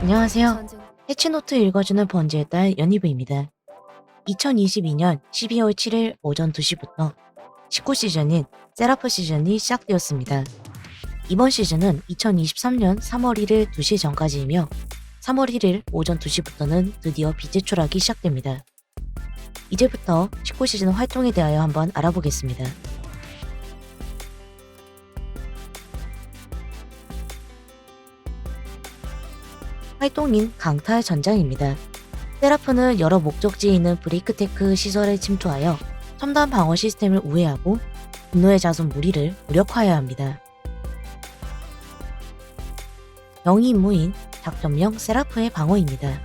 안녕하세요. 해치노트 읽어주는 번지의 딸 연희부입니다. 2022년 12월 7일 오전 2시부터 19시즌인 세라프 시즌이 시작되었습니다. 이번 시즌은 2023년 3월 1일 2시 전까지이며 3월 1일 오전 2시부터는 드디어 비제 추락이 시작됩니다. 이제부터 19시즌 활동에 대하여 한번 알아보겠습니다. 활동인 강탈 전장입니다. 세라프는 여러 목적지에 있는 브레이크테크 시설에 침투하여 첨단 방어 시스템을 우회하고 분노의 자손 무리를 무력화해야 합니다. 영희 임무인 작전명 세라프의 방어입니다.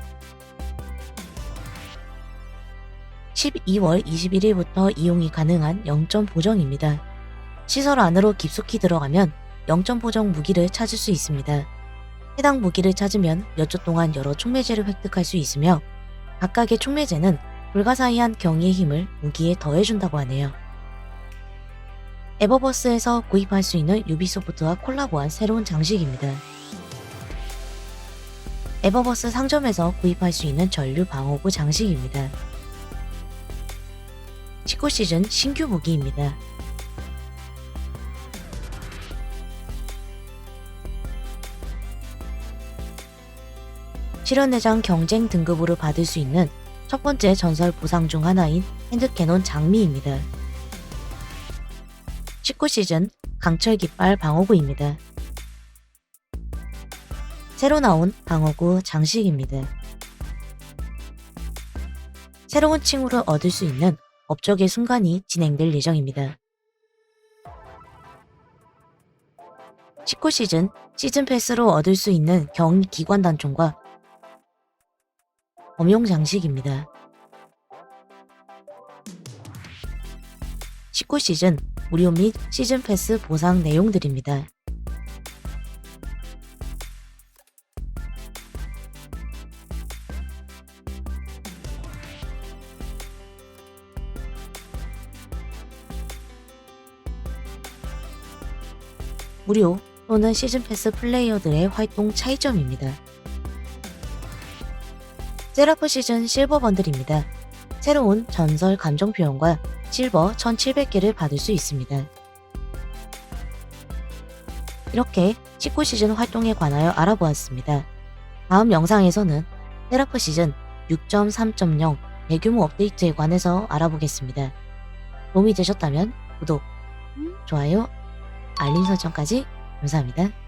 12월 21일부터 이용이 가능한 0점 보정입니다. 시설 안으로 깊숙이 들어가면 0점 보정 무기를 찾을 수 있습니다. 해당 무기를 찾으면 몇주 동안 여러 촉매제를 획득할 수 있으며 각각의 촉매제는 불가사의한 경의의 힘을 무기에 더해준다고 하네요. 에버버스에서 구입할 수 있는 유비소프트와 콜라보한 새로운 장식입니다. 에버버스 상점에서 구입할 수 있는 전류 방어구 장식입니다. 19시즌 신규 무기입니다. 실현대장 경쟁 등급으로 받을 수 있는 첫 번째 전설 보상 중 하나인 핸드캐논 장미입니다. 19시즌 강철 깃발 방어구입니다. 새로 나온 방어구 장식입니다. 새로운 칭호를 얻을 수 있는 업적의 순간이 진행될 예정입니다. 19시즌 시즌 패스로 얻을 수 있는 경 기관 단총과 범용 장식입니다. 19시즌 무료 및 시즌 패스 보상 내용들입니다. 무료 또는 시즌 패스 플레이어들의 활동 차이점입니다. 세라프 시즌 실버 번들입니다. 새로운 전설 감정 표현과 실버 1700개를 받을 수 있습니다. 이렇게 19시즌 활동에 관하여 알아보았습니다. 다음 영상에서는 세라프 시즌 6.3.0 대규모 업데이트에 관해서 알아보겠습니다. 도움이 되셨다면 구독, 좋아요, 알림 설정까지 감사합니다.